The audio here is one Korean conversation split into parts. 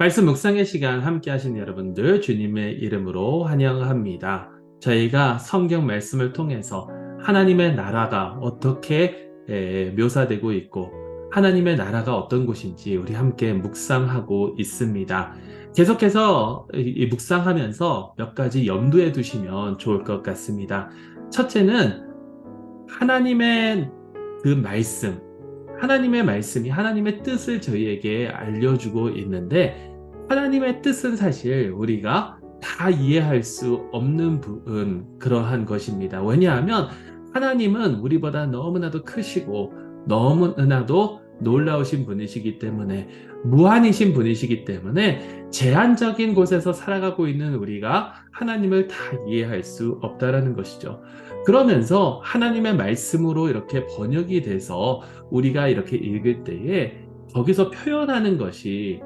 말씀 묵상의 시간 함께 하신 여러분들 주님의 이름으로 환영합니다. 저희가 성경 말씀을 통해서 하나님의 나라가 어떻게 에, 묘사되고 있고 하나님의 나라가 어떤 곳인지 우리 함께 묵상하고 있습니다. 계속해서 이, 이 묵상하면서 몇 가지 염두에 두시면 좋을 것 같습니다. 첫째는 하나님의 그 말씀, 하나님의 말씀이 하나님의 뜻을 저희에게 알려주고 있는데 하나님의 뜻은 사실 우리가 다 이해할 수 없는 부분 그러한 것입니다. 왜냐하면 하나님은 우리보다 너무나도 크시고 너무나도 놀라우신 분이시기 때문에 무한이신 분이시기 때문에 제한적인 곳에서 살아가고 있는 우리가 하나님을 다 이해할 수 없다라는 것이죠. 그러면서 하나님의 말씀으로 이렇게 번역이 돼서 우리가 이렇게 읽을 때에 거기서 표현하는 것이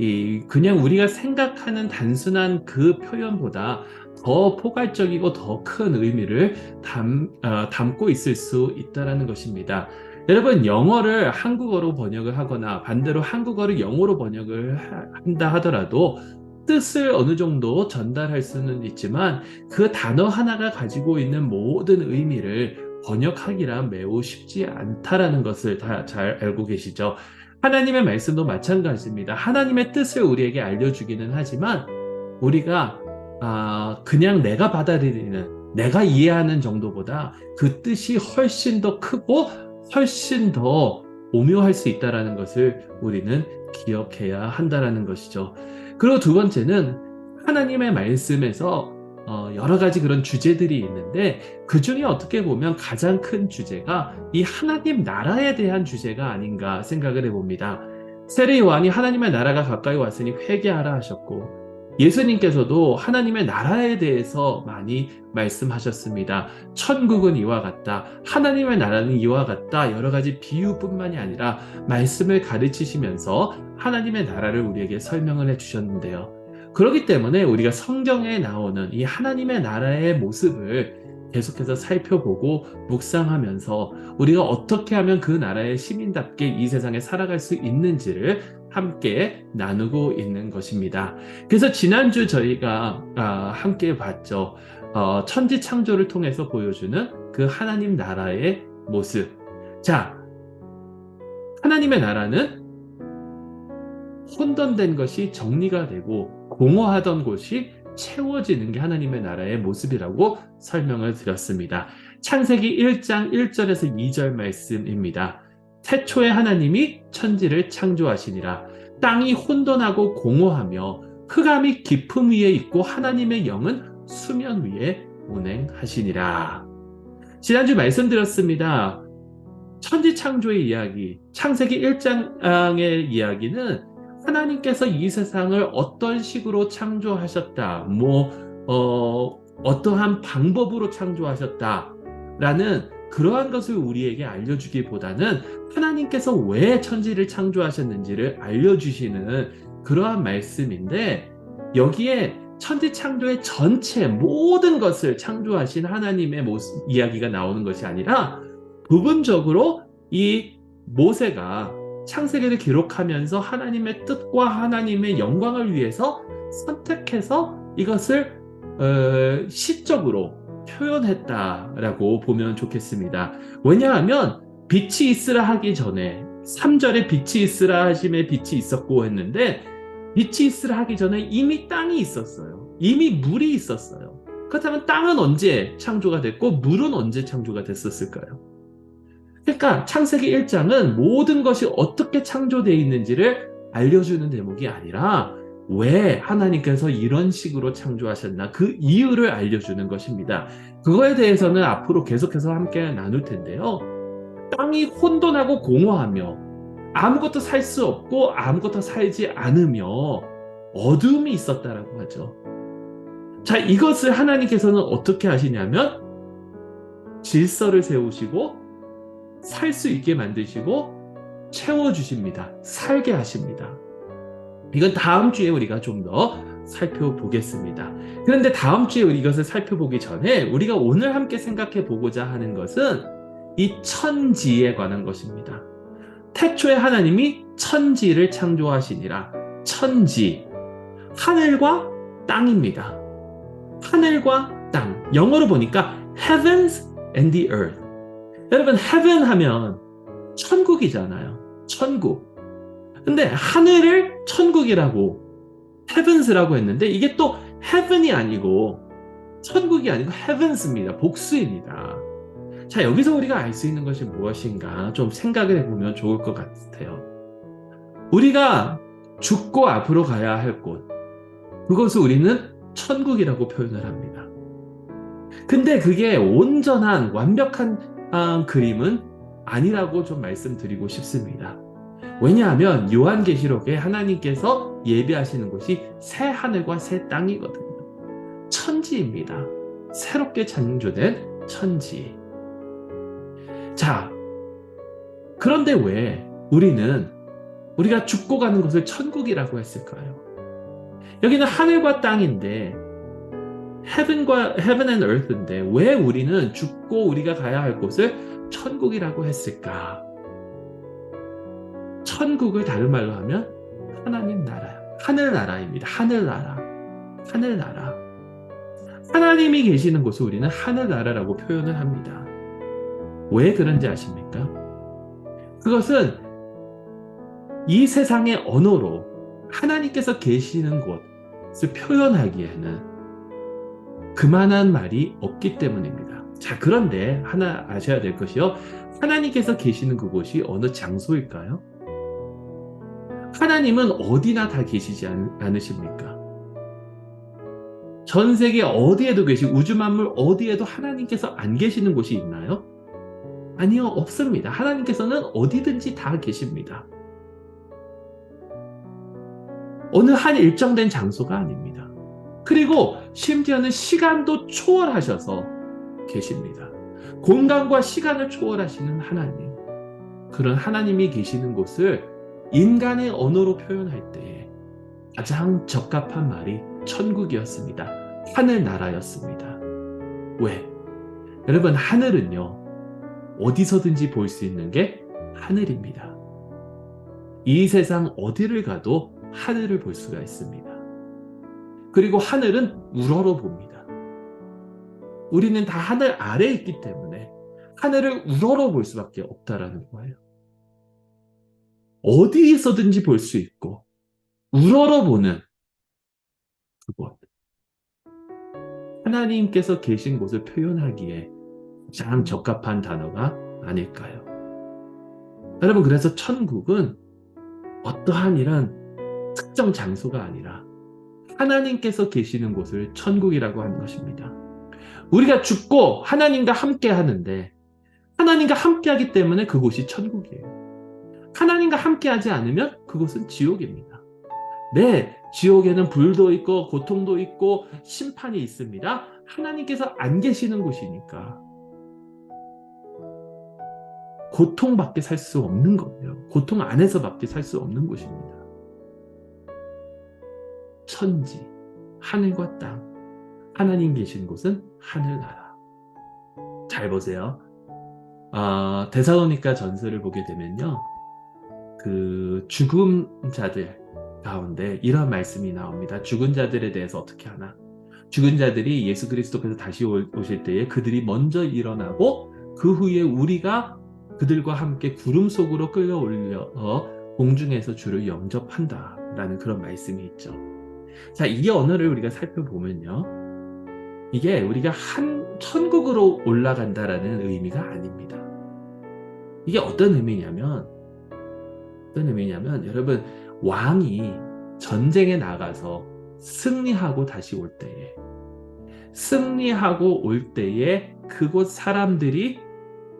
이 그냥 우리가 생각하는 단순한 그 표현보다 더 포괄적이고 더 큰 의미를 담, 어, 담고 있을 수 있다라는 것입니다. 여러분 영어를 한국어로 번역을 하거나 반대로 한국어를 영어로 번역을 한다 하더라도 뜻을 어느 정도 전달할 수는 있지만 그 단어 하나가 가지고 있는 모든 의미를 번역하기란 매우 쉽지 않다라는 것을 다 잘 알고 계시죠. 하나님의 말씀도 마찬가지입니다. 하나님의 뜻을 우리에게 알려주기는 하지만 우리가 아, 그냥 내가 받아들이는 내가 이해하는 정도보다 그 뜻이 훨씬 더 크고 훨씬 더 오묘할 수 있다라는 것을 우리는 기억해야 한다라는 것이죠. 그리고 두 번째는 하나님의 말씀에서 어, 여러 가지 그런 주제들이 있는데 그 중에 어떻게 보면 가장 큰 주제가 이 하나님 나라에 대한 주제가 아닌가 생각을 해봅니다. 세례 요한이 하나님의 나라가 가까이 왔으니 회개하라 하셨고 예수님께서도 하나님의 나라에 대해서 많이 말씀하셨습니다. 천국은 이와 같다. 하나님의 나라는 이와 같다. 여러 가지 비유뿐만이 아니라 말씀을 가르치시면서 하나님의 나라를 우리에게 설명을 해 주셨는데요. 그렇기 때문에 우리가 성경에 나오는 이 하나님의 나라의 모습을 계속해서 살펴보고 묵상하면서 우리가 어떻게 하면 그 나라의 시민답게 이 세상에 살아갈 수 있는지를 함께 나누고 있는 것입니다. 그래서 지난주 저희가 아, 함께 봤죠. 어, 천지 창조를 통해서 보여주는 그 하나님 나라의 모습. 자, 하나님의 나라는 혼돈된 것이 정리가 되고 공허하던 곳이 채워지는 게 하나님의 나라의 모습이라고 설명을 드렸습니다. 창세기 1장 1절에서 2절 말씀입니다. 태초에 하나님이 천지를 창조하시니라. 땅이 혼돈하고 공허하며 흑암이 깊음 위에 있고 하나님의 영은 수면 위에 운행하시니라. 지난주 말씀드렸습니다. 천지 창조의 이야기, 창세기 1장의 이야기는 하나님께서 이 세상을 어떤 식으로 창조하셨다, 뭐, 어, 어떠한 방법으로 창조하셨다 라는 그러한 것을 우리에게 알려주기보다는 하나님께서 왜 천지를 창조하셨는지를 알려주시는 그러한 말씀인데 여기에 천지 창조의 전체 모든 것을 창조하신 하나님의 모습, 이야기가 나오는 것이 아니라 부분적으로 이 모세가 창세기를 기록하면서 하나님의 뜻과 하나님의 영광을 위해서 선택해서 이것을 어, 시적으로 표현했다라고 보면 좋겠습니다. 왜냐하면 빛이 있으라 하기 전에 3절에 빛이 있으라 하심에 빛이 있었고 했는데 빛이 있으라 하기 전에 이미 땅이 있었어요. 이미 물이 있었어요. 그렇다면 땅은 언제 창조가 됐고 물은 언제 창조가 됐었을까요? 그러니까 창세기 1장은 모든 것이 어떻게 창조되어 있는지를 알려주는 대목이 아니라 왜 하나님께서 이런 식으로 창조하셨나 그 이유를 알려주는 것입니다. 그거에 대해서는 앞으로 계속해서 함께 나눌 텐데요. 땅이 혼돈하고 공허하며 아무것도 살 수 없고 아무것도 살지 않으며 어둠이 있었다라고 하죠. 자, 이것을 하나님께서는 어떻게 하시냐면 질서를 세우시고 살 수 있게 만드시고 채워주십니다. 살게 하십니다. 이건 다음 주에 우리가 좀 더 살펴보겠습니다. 그런데 다음 주에 이것을 살펴보기 전에 우리가 오늘 함께 생각해 보고자 하는 것은 이 천지에 관한 것입니다. 태초에 하나님이 천지를 창조하시니라. 천지, 하늘과 땅입니다. 하늘과 땅. 영어로 보니까 heavens and the earth. 여러분, heaven 하면 천국이잖아요. 천국. 근데 하늘을 천국이라고 heavens라고 했는데 이게 또 heaven이 아니고 천국이 아니고 heavens입니다. 복수입니다. 자, 여기서 우리가 알 수 있는 것이 무엇인가 좀 생각을 해보면 좋을 것 같아요. 우리가 죽고 앞으로 가야 할 곳, 그것을 우리는 천국이라고 표현을 합니다. 근데 그게 온전한 완벽한 아, 그림은 아니라고 좀 말씀드리고 싶습니다. 왜냐하면 요한계시록에 하나님께서 예배하시는 곳이 새 하늘과 새 땅이거든요. 천지입니다. 새롭게 창조된 천지. 자, 그런데 왜 우리는 우리가 죽고 가는 것을 천국이라고 했을까요? 여기는 하늘과 땅인데 heaven과 heaven and earth인데 왜 우리는 죽고 우리가 가야 할 곳을 천국이라고 했을까? 천국을 다른 말로 하면 하나님 나라, 하늘 나라입니다. 하늘 나라, 하늘 나라. 하나님이 계시는 곳을 우리는 하늘 나라라고 표현을 합니다. 왜 그런지 아십니까? 그것은 이 세상의 언어로 하나님께서 계시는 곳을 표현하기에는 그만한 말이 없기 때문입니다. 자, 그런데 하나 아셔야 될 것이요. 하나님께서 계시는 그곳이 어느 장소일까요? 하나님은 어디나 다 계시지 않, 않으십니까? 전 세계 어디에도 계시, 우주 만물 어디에도 하나님께서 안 계시는 곳이 있나요? 아니요, 없습니다. 하나님께서는 어디든지 다 계십니다. 어느 한 일정된 장소가 아닙니다. 그리고 심지어는 시간도 초월하셔서 계십니다. 공간과 시간을 초월하시는 하나님. 그런 하나님이 계시는 곳을 인간의 언어로 표현할 때 가장 적합한 말이 천국이었습니다. 하늘나라였습니다. 왜? 여러분, 하늘은요, 어디서든지 볼 수 있는 게 하늘입니다. 이 세상 어디를 가도 하늘을 볼 수가 있습니다. 그리고 하늘은 우러러 봅니다. 우리는 다 하늘 아래에 있기 때문에 하늘을 우러러 볼 수밖에 없다라는 거예요. 어디에서든지 볼 수 있고 우러러 보는 그곳. 하나님께서 계신 곳을 표현하기에 가장 적합한 단어가 아닐까요? 여러분, 그래서 천국은 어떠한 이런 특정 장소가 아니라 하나님께서 계시는 곳을 천국이라고 하는 것입니다. 우리가 죽고 하나님과 함께 하는데 하나님과 함께 하기 때문에 그곳이 천국이에요. 하나님과 함께 하지 않으면 그곳은 지옥입니다. 네, 지옥에는 불도 있고 고통도 있고 심판이 있습니다. 하나님께서 안 계시는 곳이니까 고통밖에 살 수 없는 거예요. 고통 안에서밖에 살 수 없는 곳입니다. 천지, 하늘과 땅, 하나님 계신 곳은 하늘나라. 잘 보세요. 아, 데살로니가 전설을 보게 되면요. 그 죽음 자들 가운데 이런 말씀이 나옵니다. 죽은 자들에 대해서 어떻게 하나? 죽은 자들이 예수 그리스도께서 다시 오실 때에 그들이 먼저 일어나고 그 후에 우리가 그들과 함께 구름 속으로 끌어올려 공중에서 주를 영접한다라는 그런 말씀이 있죠. 자, 이 언어를 우리가 살펴보면요. 이게 우리가 한 천국으로 올라간다라는 의미가 아닙니다. 이게 어떤 의미냐면 어떤 의미냐면 여러분 왕이 전쟁에 나가서 승리하고 다시 올 때에 승리하고 올 때에 그곳 사람들이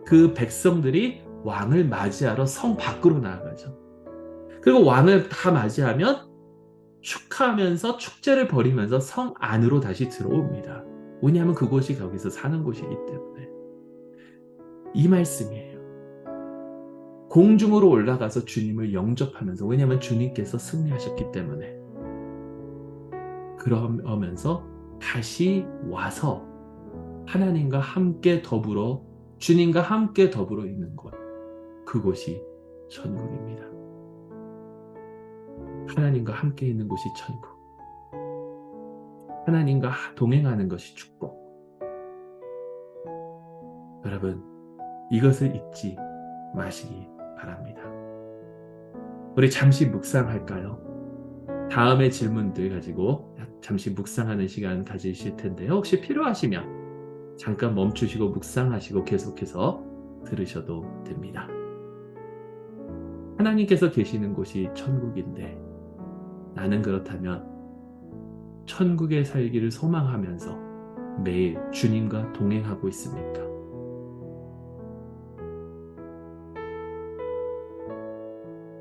그 백성들이 왕을 맞이하러 성 밖으로 나아가죠. 그리고 왕을 다 맞이하면 축하하면서 축제를 벌이면서 성 안으로 다시 들어옵니다. 왜냐하면 그곳이 거기서 사는 곳이기 때문에. 이 말씀이에요. 공중으로 올라가서 주님을 영접하면서 왜냐하면 주님께서 승리하셨기 때문에 그러면서 다시 와서 하나님과 함께 더불어 주님과 함께 더불어 있는 곳 그곳이 천국입니다. 하나님과 함께 있는 곳이 천국. 하나님과 동행하는 것이 축복. 여러분, 이것을 잊지 마시기 바랍니다. 우리 잠시 묵상할까요? 다음의 질문들 가지고 잠시 묵상하는 시간 가지실 텐데요. 혹시 필요하시면 잠깐 멈추시고 묵상하시고 계속해서 들으셔도 됩니다. 하나님께서 계시는 곳이 천국인데 나는 그렇다면 천국에 살기를 소망하면서 매일 주님과 동행하고 있습니까?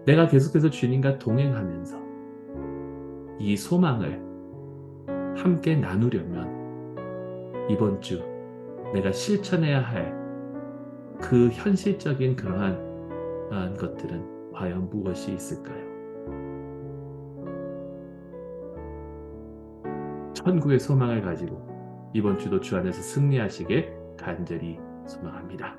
내가 계속해서 주님과 동행하면서 이 소망을 함께 나누려면 이번 주 내가 실천해야 할 그 현실적인 그러한 것들은 과연 무엇이 있을까요? 천국의 소망을 가지고 이번 주도 주 안에서 승리하시길 간절히 소망합니다.